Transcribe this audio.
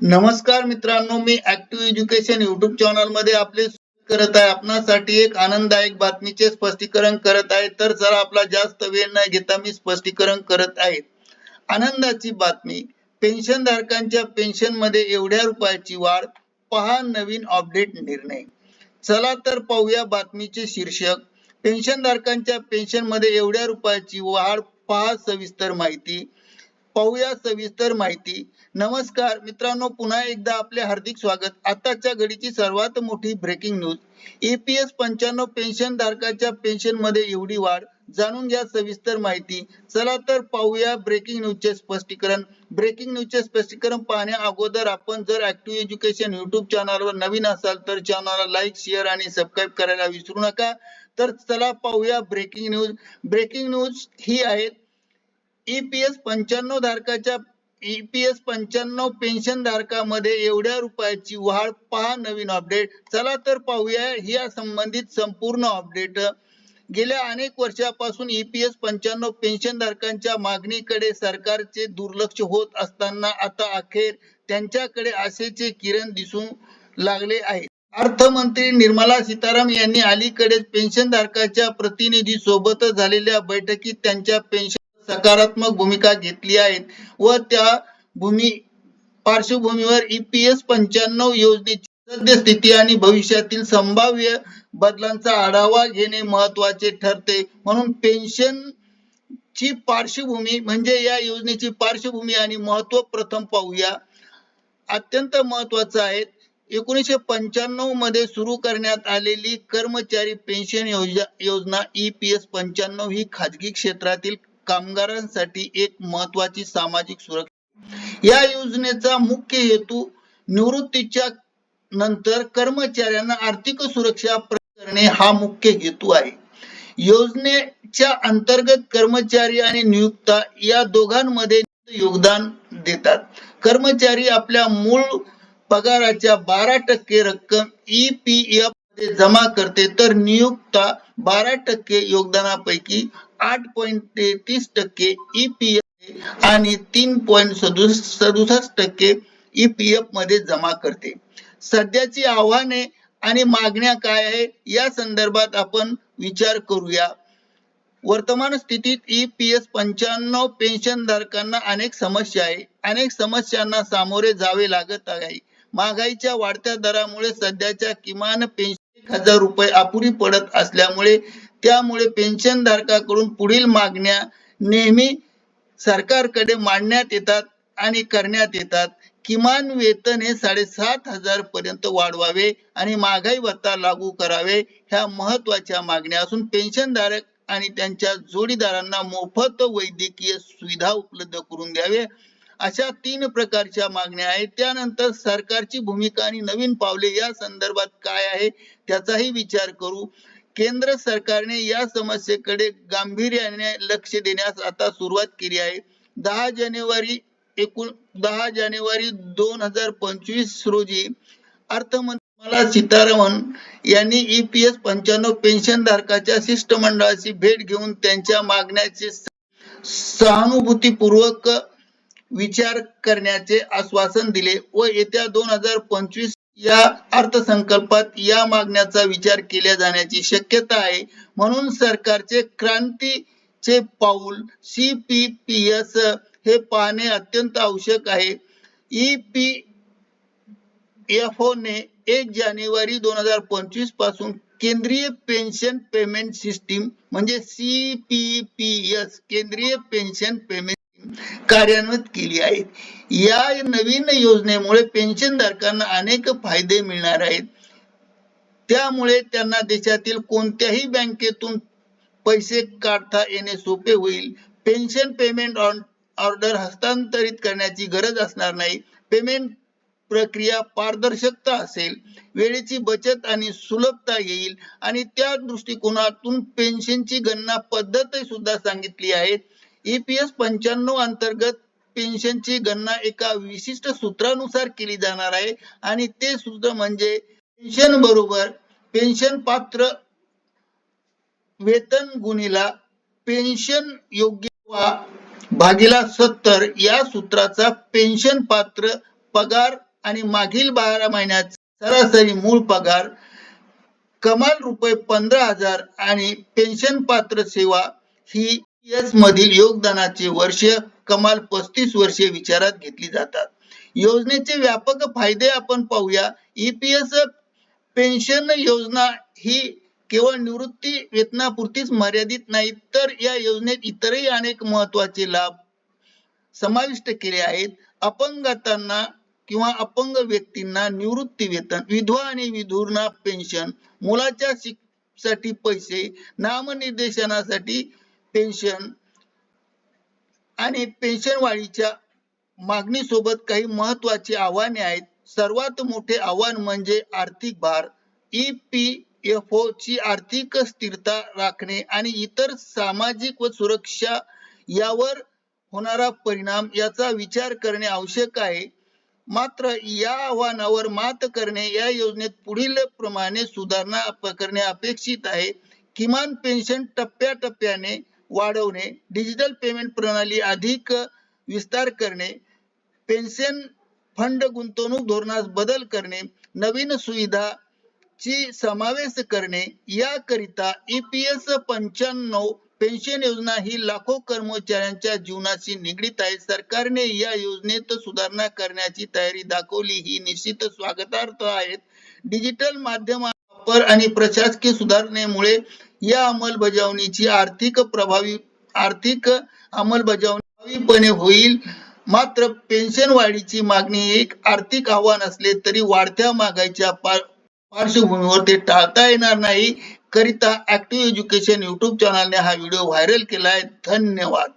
नमस्कार मित्रांनो मी ऍक्टिव्ह एज्युकेशन युट्यूब चॅनलमध्ये आपले करत आहे. आपणासाठी एक आनंददायक बातमीचे स्पष्टीकरण करत आहे. तर चला आपला जास्त वेळ न घेता मी स्पष्टीकरण करत आहे. आनंदाची बातमी. पेन्शन धारकांच्या पेन्शनमध्ये एवढ्या रुपयाची वाढ. पहा नवीन अपडेट निर्णय. चला तर पाहूया बातमीचे शीर्षक. पेन्शन धारकांच्या पेन्शनमध्ये एवढ्या रुपयाची वाढ. पहा सविस्तर माहिती. पाहूया सविस्तर माहिती. नमस्कार मित्रांनो पुन्हा एकदा आपले हार्दिक स्वागत. आताच्या घडीची सर्वात मोठी ब्रेकिंग न्यूज ईपीएस पंच्याण्णव पेन्शन धारकाच्या पेन्शनमध्ये एवढी वाढ जाणून घ्या सविस्तर माहिती. चला तर पाहूया ब्रेकिंग न्यूजचे स्पष्टीकरण. ब्रेकिंग न्यूजचे स्पष्टीकरण पाहण्या अगोदर आपण जर ऍक्टिव्ह एज्युकेशन युट्यूब चॅनलवर नवीन असाल तर चॅनलला लाईक शेअर आणि सबस्क्राईब करायला विसरू नका. तर चला पाहूया ब्रेकिंग न्यूज ब्रेकिंग न्यूज ही आहेत ईपीएस पंच्याण्णव धारकाच्या ईपीएस पंच्याण्णव पेन्शन धारकामध्ये एवढ्या रुपयाची वाढ पहा नवीन अपडेट. चला तर पाहूया या संबंधित संपूर्ण अपडेट. गेल्या अनेक वर्षापासून ईपीएस पंच्याण्णव पेन्शन धारकांच्या मागणीकडे सरकारचे दुर्लक्ष होत असताना आता अखेर त्यांच्याकडे आशेचे किरण दिसून लागले आहे. अर्थमंत्री निर्मला सीताराम यांनी अलीकडेच पेन्शन धारकाच्या प्रतिनिधी सोबत झालेल्या बैठकीत त्यांच्या पेन्शन सकारात्मक भूमिका घेतली आहेत व त्या भूमी पार्श्वभूमीवर ईपीएस पंच्याण्णव योजनेची सद्यस्थिती आणि भविष्यातील संभाव्य बदलांचा आढावा घेणे महत्त्वाचे ठरते. म्हणून पेन्शन ची पार्श्वभूमी म्हणजे या योजनेची पार्श्वभूमी आणि महत्त्व प्रथम पाहूया. अत्यंत महत्वाचं आहे. एकोणीसशे पंच्याण्णवमध्ये सुरू करण्यात आलेली कर्मचारी पेन्शन योजना योजना ईपीएस पंच्याण्णव ही खाजगी क्षेत्रातील कामगारांसाठी एक महत्वाची सामाजिक सुरक्षा. या योजनेचा मुख्य हेतू निवृत्तीच्या नंतर कर्मचाऱ्यांना आर्थिक सुरक्षा करणे हा मुख्य हेतू आहे. योजनेच्या अंतर्गत कर्मचारी आणि नियुक्ता या दोघांमध्ये योगदान देतात. कर्मचारी आपल्या मूळ पगाराच्या बारा टक्के रक्कम ई पी एफ जमा करते तर नियुक्ता बारा टक्के योगदानापैकी आठ पॉईंट तेहतीस टक्के ईपीएफ आणि तीन पॉईंट सदुसष्ट टक्के ईपीएफमध्ये जमा करते. सध्याची आव्हाने आणि मागण्या काय आहे या संदर्भात आपण विचार करूया. वर्तमान स्थितीत ईपीएस पंच्याण्णव पेन्शन धारकांना अनेक समस्या आहे. अनेक समस्यांना सामोरे जावे लागत आहे. महागाईच्या वाढत्या दरामुळे सध्याच्या किमान पेन्शन हजार रुपये अपुरी पडत असल्यामुळे त्यामुळे पेन्शन धारकाकडून पुढील मागण्या नेहमी सरकारकडे मांडण्यात येतात आणि करण्यात येतात. किमान वेतन हे साडेसात हजार पर्यंत वाढवावे आणि महागाई भत्ता लागू करावे ह्या महत्त्वाच्या मागण्या असून पेन्शन धारक आणि त्यांच्या जोडीदारांना मोफत वैद्यकीय सुविधा उपलब्ध करून द्यावे अशा तीन प्रकारच्या मागण्या आहेत. त्यानंतर सरकारची भूमिका आणि नवीन पावले या संदर्भात काय आहे त्याचाही विचार करू. केंद्र सरकारने या समस्येकडे गांभीर्याने लक्ष देण्यास आता सुरुवात केली आहे. दहा जानेवारी एकूण दहा जानेवारी दोन हजार पंचवीस रोजी अर्थमंत्री मला सीतारामन यांनी ईपीएस पंच्याण्णव पेन्शन धारकाच्या शिष्टमंडळाची भेट घेऊन त्यांच्या मागण्याचे सहानुभूतीपूर्वक विचार करण्याचे आश्वासन दिले व येत्या दोन हजार पंचवीस या अर्थसंकल्पात या मागण्याचा विचार केल्या जाण्याची शक्यता आहे. म्हणून सरकारचे क्रांतीचे पाऊल सी पी पी एस हे पाहणे अत्यंत आवश्यक आहे. ई पी एफ ओने एक जानेवारी दोन हजार पंचवीसपासून केंद्रीय पेन्शन पेमेंट सिस्टीम म्हणजे सी पी पी एस केंद्रीय पेन्शन पेमेंट कार्यान्वित केली आहेत. या नवीन योजनेमुळे पेन्शन धारकांना अनेक फायदे मिळणार आहेत. त्यामुळे त्यांना देशातील कोणत्याही बँकेतून पैसे काढता येणे सोपे होईल. पेन्शन पेमेंट ऑर्डर हस्तांतरित करण्याची गरज असणार नाही. पेमेंट प्रक्रिया पारदर्शकता असेल. वेळेची बचत आणि सुलभता येईल. आणि त्या दृष्टिकोनातून पेन्शनची गणना पद्धत सुद्धा सांगितली आहे. ईपीएस पंच्याण्णव अंतर्गत पेन्शनची गणना एका विशिष्ट सूत्रानुसार केली जाणार आहे. आणि ते सूत्र म्हणजे पेन्शन बरोबर पेन्शन पात्र वेतन गुणिला पेन्शन योग्य भागीला सत्तर या सूत्राचा पेन्शन पात्र पगार आणि मागील बारा महिन्यात सरासरी मूळ पगार कमाल रुपये पंधरा हजार आणि पेन्शन पात्र सेवा ही मधील योगदानाचे वर्ष कमाल पस्तीस वर्षे विचारात घेतली जातात. योजनेचे व्यापक फायदे आपण पाहूया. ईपीएस पेन्शन योजना ही केवळ निवृत्ती वेतनापुरतीच मर्यादित नाही तर या योजनेत इतरही अनेक महत्त्वाचे लाभ समाविष्ट केले आहेत. अपंगतांना किंवा अपंग व्यक्तींना निवृत्ती वेतन विधवा आणि विधुरना पेन्शन मुलाच्या शिक्षणासाठी पैसे नामनिर्देशनासाठी पेन्शन आणि पेन्शन वाढीच्या मागणीसोबत काही महत्वाची आव्हाने आहेत. सर्वात मोठे आव्हान म्हणजे आर्थिक भार. ई पी एफ ओ ची आर्थिक स्थिरता राखणे आणि इतर सामाजिक व सुरक्षा यावर होणारा परिणाम याचा विचार करणे आवश्यक आहे. मात्र या आव्हानावर मात करणे या योजनेत पुढील प्रमाणे सुधारणा करणे अपेक्षित आहे. किमान पेन्शन टप्प्याटप्प्याने वाढवणे डिजिटल पेमेंट प्रणाली अधिक विस्तार करणे पेन्शन फंड गुंतवणूक धोरणास बदल करणे नवीन सुविधा ची समावेश करणे याकरिता ईपीएस पंच्याण्णव पेन्शन योजना ही लाखो कर्मचाऱ्यांच्या जीवनाशी निगडीत आहे. सरकारने या योजनेत सुधारणा करण्याची तयारी दाखवली. ही निश्चित स्वागतार्थ आहेत. डिजिटल माध्यम वापर आणि प्रशासकीय सुधारणेमुळे या अंमलबजावणीची आर्थिक प्रभावी आर्थिक अंमलबजावणीपणे होईल. मात्र पेन्शन वाढीची मागणी एक आर्थिक आव्हान असले तरी वाढत्या मागाईच्या पार्श्वभूमीवर ते टाळता येणार नाही. करिता ऍक्टिव्ह एज्युकेशन युट्यूब चॅनलने हा व्हिडिओ व्हायरल केला आहे धन्यवाद.